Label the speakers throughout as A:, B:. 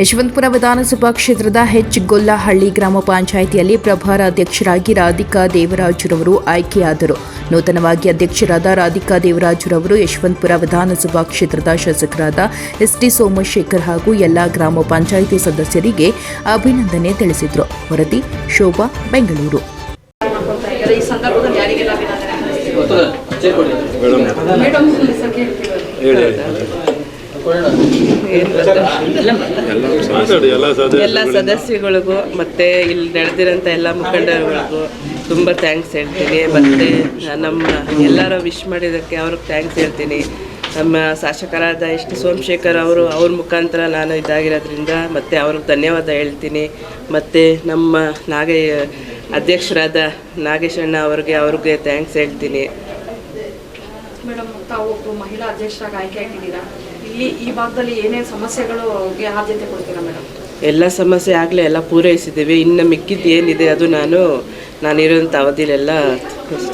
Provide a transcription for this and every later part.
A: ಯಶವಂತಪುರ ವಿಧಾನಸಭಾ ಕ್ಷೇತ್ರದ ಹೆಚ್ ಗೊಲ್ಲಹಳ್ಳಿ ಗ್ರಾಮ ಪಂಚಾಯಿತಿಯಲ್ಲಿ ಪ್ರಭಾರ ಅಧ್ಯಕ್ಷರಾಗಿ ರಾಧಿಕಾ ದೇವರಾಜುರವರು ಆಯ್ಕೆಯಾದರು. ನೂತನವಾಗಿ ಅಧ್ಯಕ್ಷರಾದ ರಾಧಿಕಾ ದೇವರಾಜುರವರು ಯಶವಂತಪುರ ವಿಧಾನಸಭಾ ಕ್ಷೇತ್ರದ ಶಾಸಕರಾದ ಎಸ್ಟಿ ಸೋಮಶೇಖರ್ ಹಾಗೂ ಎಲ್ಲಾ ಗ್ರಾಮ ಪಂಚಾಯಿತಿ ಸದಸ್ಯರಿಗೆ ಅಭಿನಂದನೆ ತಿಳಿಸಿದರು. ವರದಿ, ಶೋಭಾ, ಬೆಂಗಳೂರು.
B: ಎಲ್ಲ
C: ಎಲ್ಲ ಸದಸ್ಯಗಳಿಗೂ ಮತ್ತೆ ಇಲ್ಲಿ ನಡೆದಿರೋಂಥ ಎಲ್ಲ ಮುಖಂಡರುಗಳಿಗೂ ತುಂಬ ಥ್ಯಾಂಕ್ಸ್ ಹೇಳ್ತೀನಿ. ಮತ್ತು ನಮ್ಮ ಎಲ್ಲರೂ ವಿಶ್ ಮಾಡಿದ್ದಕ್ಕೆ ಅವ್ರಿಗೆ ಥ್ಯಾಂಕ್ಸ್ ಹೇಳ್ತೀನಿ. ನಮ್ಮ ಶಾಸಕರಾದ ಎಸ್ ಟಿ ಸೋಮಶೇಖರ್ ಅವರು ಅವ್ರ ಮುಖಾಂತರ ನಾನು ಇದಾಗಿರೋದ್ರಿಂದ ಮತ್ತೆ ಅವ್ರಿಗೆ ಧನ್ಯವಾದ ಹೇಳ್ತೀನಿ. ಮತ್ತು ನಮ್ಮ ನಾಗೇ ಅಧ್ಯಕ್ಷರಾದ ನಾಗೇಶಣ್ಣ ಅವ್ರಿಗೆ ಅವ್ರಿಗೆ ಥ್ಯಾಂಕ್ಸ್ ಹೇಳ್ತೀನಿ.
D: ಮೇಡಮ್ ತಾವು ಒಬ್ಬ ಮಹಿಳಾ ಅಧ್ಯಕ್ಷರಾಗಿ ಆಯ್ಕೆ ಆಗಿದ್ದೀರಾ ಇಲ್ಲಿ ಈ ಭಾಗದಲ್ಲಿ ಏನೇನು ಸಮಸ್ಯೆಗಳಿಗೆ ಆದ್ಯತೆ ಕೊಡ್ತೀರಾ ಮೇಡಮ್?
C: ಎಲ್ಲ ಸಮಸ್ಯೆ ಆಗಲೇ ಎಲ್ಲ ಪೂರೈಸಿದ್ದೀವಿ. ಇನ್ನು ಮಿಕ್ಕಿದ್ದು ಏನಿದೆ ಅದು ನಾನು ನಾನಿರೋಂಥ ಅವಧಿಲೆಲ್ಲ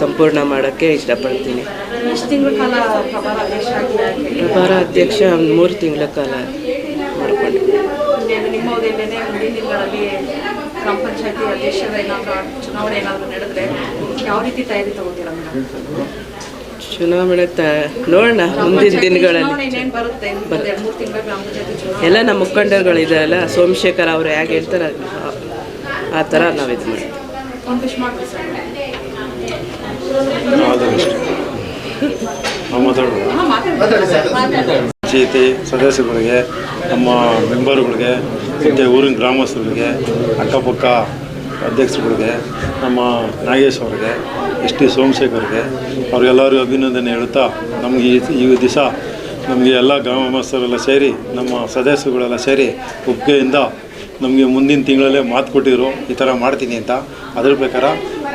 C: ಸಂಪೂರ್ಣ ಮಾಡೋಕ್ಕೆ ಇಷ್ಟಪಡ್ತೀನಿ.
D: ಎಷ್ಟು ತಿಂಗಳ ಕಾಲ ಪ್ರಭಾರ ಅಧ್ಯಕ್ಷರಾಗಿ ಆಯ್ಕೆ
C: ಪ್ರಭಾರ ಅಧ್ಯಕ್ಷ ಒಂದು ಮೂರು ತಿಂಗಳ ಕಾಲ ಮಾಡಿಕೊಂಡು
D: ನಿಮ್ಮ ಅವಧಿಯಲ್ಲೇನೆ ಮುಂದಿನ ದಿನಗಳಲ್ಲಿ ಗ್ರಾಮ ಪಂಚಾಯತಿ ಅಧ್ಯಕ್ಷರ ಏನಾದರೂ ಚುನಾವಣೆ ಏನಾದರೂ ನಡೆದ್ರೆ ಯಾವ ರೀತಿ ತಯಾರಿ ತಗೋತೀರಾ ಮೇಡಮ್?
C: ಚುನಾವಣೆ ತ ನೋಡೋಣ ಮುಂದಿನ ದಿನಗಳಲ್ಲಿ. ಎಲ್ಲ ನಮ್ಮ ಮುಖಂಡರುಗಳಿದಾರಲ್ಲ ಸೋಮಶೇಖರ್ ಅವರು ಹೇಗೆ ಹೇಳ್ತಾರೆ ಆ ಥರ ನಾವು ಇದು ಮಾಡ್ತೀವಿ.
B: ಪಂಚಾಯತಿ ಸದಸ್ಯರುಗಳಿಗೆ ನಮ್ಮ ಮೆಂಬರುಗಳಿಗೆ ಮತ್ತು ಊರಿನ ಗ್ರಾಮಸ್ಥರಿಗೆ ಅಕ್ಕಪಕ್ಕ ಅಧ್ಯಕ್ಷರುಗಳಿಗೆ, ನಮ್ಮ ನಾಗೇಶ್ ಅವರಿಗೆ, ಎಸ್ ಟಿ ಸೋಮಶೇಖರ್ಗೆ ಅವ್ರಿಗೆಲ್ಲರಿಗೂ ಅಭಿನಂದನೆ ಹೇಳ್ತಾ ನಮಗೆ ಈ ಈ ದಿವಸ ನಮಗೆ ಎಲ್ಲ ಗ್ರಾಮಸ್ಥರೆಲ್ಲ ಸೇರಿ, ನಮ್ಮ ಸದಸ್ಯರುಗಳೆಲ್ಲ ಸೇರಿ ಒಪ್ಪಿಗೆಯಿಂದ ನಮಗೆ ಮುಂದಿನ ತಿಂಗಳಲ್ಲೇ ಮಾತು ಕೊಟ್ಟಿದ್ರು, ಈ ಥರ ಮಾಡ್ತೀನಿ ಅಂತ. ಅದ್ರ ಪ್ರಕಾರ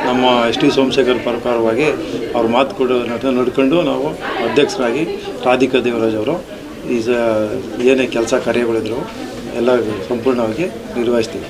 B: ನಮ್ಮ ಎಸ್ ಟಿ ಸೋಮಶೇಖರ್ ಪ್ರಕಾರವಾಗಿ ಅವ್ರು ಮಾತು ಕೊಡೋದನ್ನ ನೋಡ್ಕೊಂಡು ನಾವು ಅಧ್ಯಕ್ಷರಾಗಿ ರಾಧಿಕಾ ದೇವರಾಜ್ ಅವರು ಈ ಏನೇ ಕೆಲಸ ಕಾರ್ಯಗಳಿದ್ರು ಎಲ್ಲ ಸಂಪೂರ್ಣವಾಗಿ ನಿರ್ವಹಿಸ್ತೀವಿ.